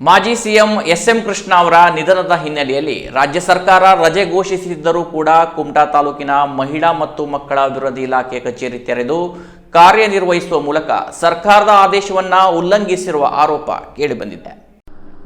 ಮಾಜಿ CM S M Krishna ಅವರ ನಿಧನದ ಹಿನ್ನೆಲೆಯಲ್ಲಿ ರಾಜ್ಯ ಸರ್ಕಾರ ರಜೆ ಘೋಷಿಸಿದ್ದರೂ ಕೂಡ ಕುಮಟಾ ತಾಲೂಕಿನ ಮಹಿಳಾ ಮತ್ತು ಮಕ್ಕಳ ಅಭಿವೃದ್ಧಿ ಇಲಾಖೆ ಕಚೇರಿ ತೆರೆದು ಕಾರ್ಯನಿರ್ವಹಿಸುವ ಮೂಲಕ ಸರ್ಕಾರದ ಆದೇಶವನ್ನ ಉಲ್ಲಂಘಿಸಿರುವ ಆರೋಪ ಕೇಳಿಬಂದಿದೆ.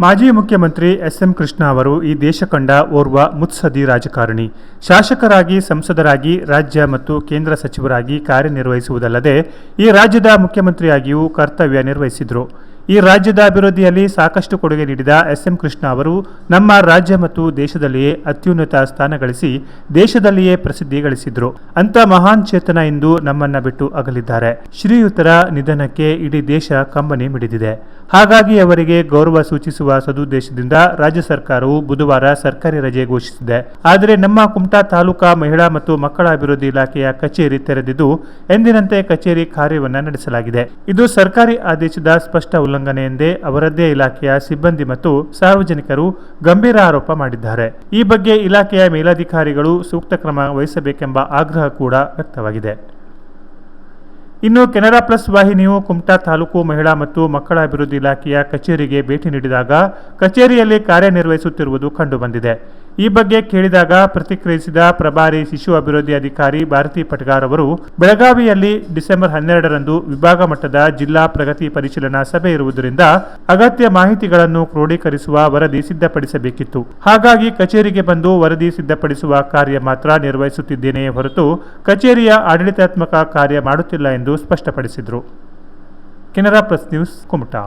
ಮಾಜಿ ಮುಖ್ಯಮಂತ್ರಿ ಎಸ್ ಎಂ ಕೃಷ್ಣ ಅವರು ಈ ದೇಶ ಕಂಡ ಓರ್ವ ಮುತ್ಸದಿ ರಾಜಕಾರಣಿ. ಶಾಸಕರಾಗಿ, ಸಂಸದರಾಗಿ, ರಾಜ್ಯ ಮತ್ತು ಕೇಂದ್ರ ಸಚಿವರಾಗಿ ಕಾರ್ಯನಿರ್ವಹಿಸುವುದಲ್ಲದೆ ಈ ರಾಜ್ಯದ ಮುಖ್ಯಮಂತ್ರಿಯಾಗಿಯೂ ಕರ್ತವ್ಯ ನಿರ್ವಹಿಸಿದರು. ಈ ರಾಜ್ಯದ ಅಭಿವೃದ್ಧಿಯಲ್ಲಿ ಸಾಕಷ್ಟು ಕೊಡುಗೆ ನೀಡಿದ ಎಸ್ ಎಂ ಕೃಷ್ಣ ಅವರು ನಮ್ಮ ರಾಜ್ಯ ಮತ್ತು ದೇಶದಲ್ಲಿಯೇ ಅತ್ಯುನ್ನತ ಸ್ಥಾನ ಗಳಿಸಿ ದೇಶದಲ್ಲಿಯೇ ಪ್ರಸಿದ್ಧಿ ಗಳಿಸಿದ್ರು. ಅಂತ ಮಹಾನ್ ಚೇತನ ಇಂದು ನಮ್ಮನ್ನ ಬಿಟ್ಟು ಅಗಲಿದ್ದಾರೆ. ಶ್ರೀಯುತರ ನಿಧನಕ್ಕೆ ಇಡೀ ದೇಶ ಕಂಬನಿ ಮಿಡಿದಿದೆ. ಹಾಗಾಗಿ ಅವರಿಗೆ ಗೌರವ ಸೂಚಿಸುವ ಸದುದ್ದೇಶದಿಂದ ರಾಜ್ಯ ಸರ್ಕಾರವು ಬುಧವಾರ ಸರ್ಕಾರಿ ರಜೆ ಘೋಷಿಸಿದೆ. ಆದರೆ ನಮ್ಮ ಕುಮಟಾ ತಾಲೂಕಾ ಮಹಿಳಾ ಮತ್ತು ಮಕ್ಕಳ ಅಭಿವೃದ್ಧಿ ಇಲಾಖೆಯ ಕಚೇರಿ ತೆರೆದಿದ್ದು, ಎಂದಿನಂತೆ ಕಚೇರಿ ಕಾರ್ಯವನ್ನು ನಡೆಸಲಾಗಿದೆ. ಇದು ಸರ್ಕಾರಿ ಆದೇಶದ ಸ್ಪಷ್ಟ ಉಲ್ಲಂಘನೆ ಎಂದೇ ಅವರದ್ದೇ ಇಲಾಖೆಯ ಸಿಬ್ಬಂದಿ ಮತ್ತು ಸಾರ್ವಜನಿಕರು ಗಂಭೀರ ಆರೋಪ ಮಾಡಿದ್ದಾರೆ. ಈ ಬಗ್ಗೆ ಇಲಾಖೆಯ ಮೇಲಾಧಿಕಾರಿಗಳು ಸೂಕ್ತ ಕ್ರಮ ವಹಿಸಬೇಕೆಂಬ ಆಗ್ರಹ ಕೂಡ ವ್ಯಕ್ತವಾಗಿದೆ. ಇನ್ನು ಕೆನರಾ ಪ್ಲಸ್ ವಾಹಿನಿಯು ಕುಮಟಾ ತಾಲೂಕು ಮಹಿಳಾ ಮತ್ತು ಮಕ್ಕಳ ಅಭಿವೃದ್ಧಿ ಇಲಾಖೆಯ ಕಚೇರಿಗೆ ಭೇಟಿ ನೀಡಿದಾಗ ಕಚೇರಿಯಲ್ಲಿ ಕಾರ್ಯನಿರ್ವಹಿಸುತ್ತಿರುವುದು ಕಂಡುಬಂದಿದೆ. ಈ ಬಗ್ಗೆ ಕೇಳಿದಾಗ ಪ್ರತಿಕ್ರಿಯಿಸಿದ ಪ್ರಭಾರಿ ಶಿಶು ಅಭಿವೃದ್ಧಿ ಅಧಿಕಾರಿ ಭಾರತಿ ಪಟ್ಗಾರ್ ಅವರು, ಬೆಳಗಾವಿಯಲ್ಲಿ ಡಿಸೆಂಬರ್ ಹನ್ನೆರಡರಂದು ವಿಭಾಗ ಮಟ್ಟದ ಜಿಲ್ಲಾ ಪ್ರಗತಿ ಪರಿಶೀಲನಾ ಸಭೆ ಇರುವುದರಿಂದ ಅಗತ್ಯ ಮಾಹಿತಿಗಳನ್ನು ಕ್ರೋಢೀಕರಿಸುವ ವರದಿ ಸಿದ್ಧಪಡಿಸಬೇಕಿತ್ತು. ಹಾಗಾಗಿ ಕಚೇರಿಗೆ ಬಂದು ವರದಿ ಸಿದ್ಧಪಡಿಸುವ ಕಾರ್ಯ ಮಾತ್ರ ನಿರ್ವಹಿಸುತ್ತಿದ್ದೇನೆಯೇ ಹೊರತು ಕಚೇರಿಯ ಆಡಳಿತಾತ್ಮಕ ಕಾರ್ಯ ಮಾಡುತ್ತಿಲ್ಲ ಎಂದು ಸ್ಪಷ್ಟಪಡಿಸಿದರು. Canara press news Kumta.